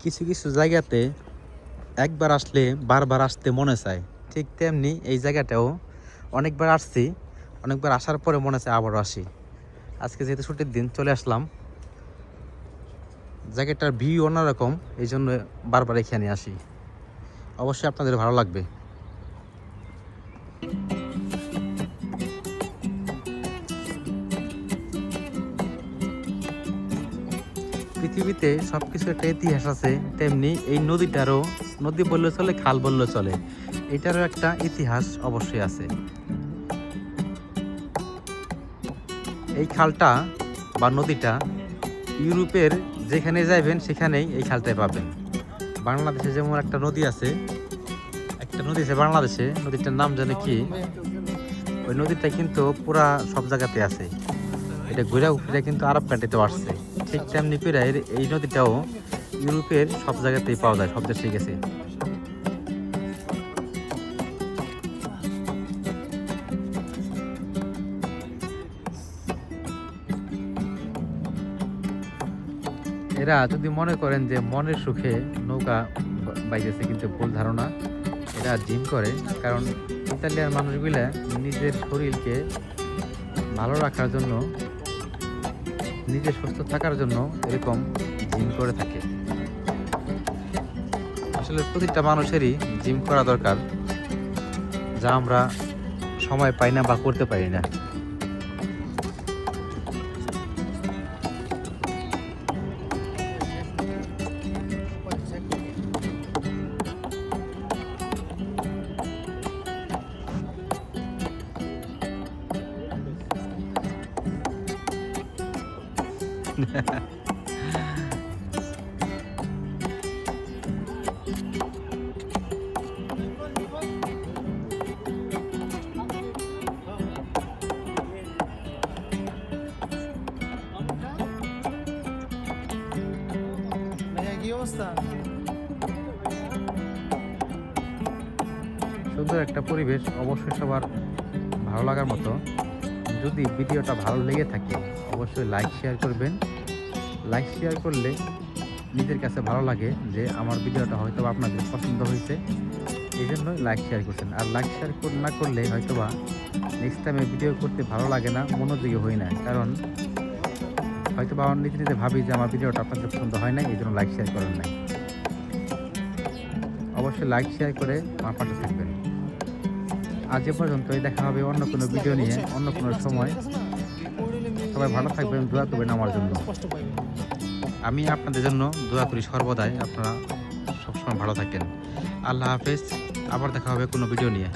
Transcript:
কিছু কিছু জায়গাতে একবার আসলে বারবার আসতে মনে চায়। ঠিক তেমনি এই জায়গাটাও অনেকবার আসছি, অনেকবার আসার পরে মনে চায় আবারও আসি। আজকে যেহেতু ছুটির দিন, চলে আসলাম। জায়গাটার ভিউ অন্যরকম এই জন্য বারবার এখানে আসি। অবশ্যই আপনাদের ভালো লাগবে। পৃথিবীতে সব কিছু একটা ইতিহাস আছে, তেমনি এই নদীটারও, নদী বললে চলে, খাল বললে চলে। এটারও একটা ইতিহাস অবশ্যই আছে। এই খালটা বা নদীটা ইউরোপের যেখানে যাইবেন, সেখানেই এই খালটাই পাবেন। বাংলাদেশে যেমন একটা নদী আছে, একটা নদী আছে বাংলাদেশে, নদীটার নাম জানে কি? ওই নদীটা কিন্তু পুরা সব জায়গাতে আছে। এটা ঘুরে ফিরে কিন্তু আরব কান্ট্রিতেও আসছে। ঠিক তেমনি করে এই নদীটাও ইউরোপের সব জায়গাতেই পাওয়া যায়, সব দেশে গেছে। এরা যদি মনে করেন যে মনের সুখে নৌকা বাইতেছে কিন্তু ভুল ধারণা, এরা জিম করে। কারণ ইতালিয়ান মানুষগুলা নিজের শরীরকে ভালো রাখার জন্য নিজে সুস্থ থাকার জন্য এরকম জিম করে থাকে। আসলে প্রতিটা মানুষেরই জিম করা দরকার, যা আমরা সময় পাই না বা করতে পারি না। সুন্দর একটা পরিবেশ অবশ্যই সবার ভালো লাগার মতো। যদি ভিডিওটা ভালো লেগে থাকে, অবশ্যই লাইক শেয়ার করবেন। লাইক শেয়ার করলে নিজের কাছে ভালো লাগে যে আমার ভিডিওটা হয়তো আপনাদের পছন্দ হয়েছে। এই জন্যই লাইক শেয়ার করছেন। আর লাইক শেয়ার না করলে হয়তো বা নেক্সট টাইমে ভিডিও করতে ভালো লাগে না, মনোযোগী হই না। কারণ হয়তো বা আমার নিজে নিজে ভাবি যে আমার ভিডিওটা আপনাদের পছন্দ হয় না এই জন্য লাইক শেয়ার করেন নাই। অবশ্যই লাইক শেয়ার করে আমার পাশে থাকবেন। আজ এ পর্যন্তই, দেখা হবে অন্য কোনো ভিডিও নিয়ে, অন্য কোনো সময়। সবাই ভালো থাকবেন, দোয়া করবেন আমার জন্য। আমি আপনাদের জন্য দোয়া করি সর্বদাই, আপনারা সবসময় ভালো থাকেন। আল্লাহ হাফেজ, আবার দেখা হবে কোনো ভিডিও নিয়ে।